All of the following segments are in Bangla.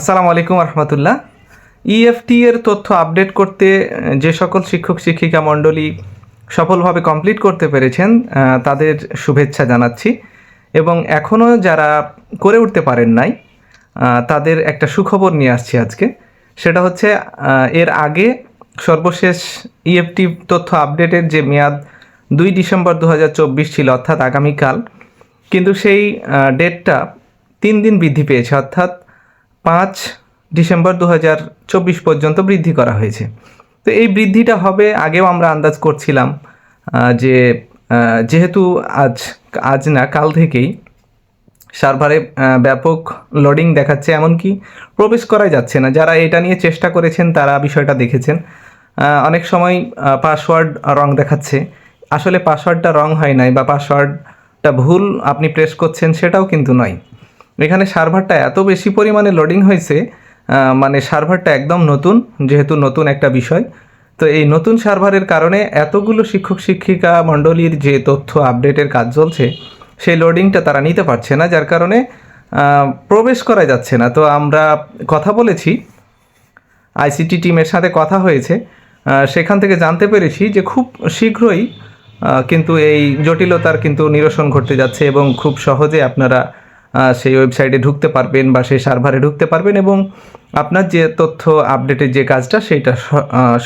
আসসালামু আলাইকুম রহমতুল্লাহ। ইএফটি এর তথ্য আপডেট করতে যে সকল শিক্ষক, শিক্ষিকা, মণ্ডলী সফলভাবে কমপ্লিট করতে পেরেছেন তাদের শুভেচ্ছা জানাচ্ছি। এবং এখনও যারা করে উঠতে পারেন নাই তাদের একটা সুখবর নিয়ে আসছি আজকে। সেটা হচ্ছে এর আগে সর্বশেষ ইএফটি তথ্য আপডেটের যে মেয়াদ দুই ডিসেম্বর দু হাজার চব্বিশ ছিল, অর্থাৎ আগামীকাল, কিন্তু সেই ডেটটা তিন দিন বৃদ্ধি পেয়েছে, অর্থাৎ পাঁচ ডিসেম্বর দু চব্বিশ পর্যন্ত বৃদ্ধি করা হয়েছে। তো এই বৃদ্ধিটা হবে, আগেও আমরা আন্দাজ করছিলাম যে যেহেতু আজ আজ না, কাল থেকেই সার্ভারে ব্যাপক লোডিং দেখাচ্ছে, এমনকি প্রবেশ করাই যাচ্ছে না। যারা এটা নিয়ে চেষ্টা করেছেন, তারা বিষয়টা দেখেছেন। অনেক সময় পাসওয়ার্ড রং দেখাচ্ছে। আসলে পাসওয়ার্ডটা রং হয় নাই বা পাসওয়ার্ডটা ভুল আপনি প্রেস করছেন, সেটাও কিন্তু নয়। এখানে সার্ভারটা এত বেশি পরিমাণে লোডিং হয়েছে মানে সার্ভারটা একদম নতুন, যেহেতু নতুন একটা বিষয়। তো এই নতুন সার্ভারের কারণে এতগুলো শিক্ষক, শিক্ষিকা, মণ্ডলীর যে তথ্য আপডেটের কাজ চলছে, সেই লোডিংটা তারা নিতে পারছে না, যার কারণে প্রবেশ করা যাচ্ছে না। তো আমরা কথা বলেছি আইসিটি টিমের সাথে কথা হয়েছে সেখান থেকে জানতে পেরেছি যে খুব শীঘ্রই কিন্তু এই জটিলতার কিন্তু নিরসন ঘটতে যাচ্ছে এবং খুব সহজে আপনারা সেই ওয়েবসাইটে ঢুকতে পারবেন বা সেই সার্ভারে ঢুকতে পারবেন এবং আপনার যে তথ্য আপডেটের যে কাজটা সেটা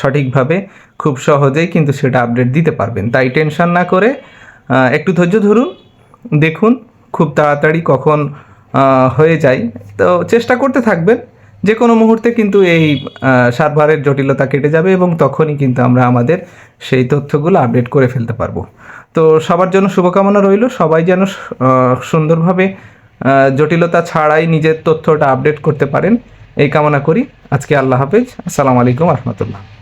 সঠিকভাবে খুব সহজেই কিন্তু সেটা আপডেট দিতে পারবেন। তাই টেনশন না করে একটু ধৈর্য ধরুন, দেখুন, খুব তাড়াতাড়ি কখন হয়ে যায়। তো চেষ্টা করতে থাকবেন যে কোনো মুহূর্তে কিন্তু এই সার্ভারের জটিলতা কেটে যাবে এবং তখনই কিন্তু আমরা আমাদের সেই তথ্যগুলো আপডেট করে ফেলতে পারব। তো সবার জন্য শুভকামনা রইল। সবাই যেন সুন্দরভাবে জটিলতা ছাড়াই নিজের তথ্যটা আপডেট করতে পারেন। এই কামনা করি। আজকে আল্লাহ হাফিজ। আসসালামু আলাইকুম রহমতুল্লাহ।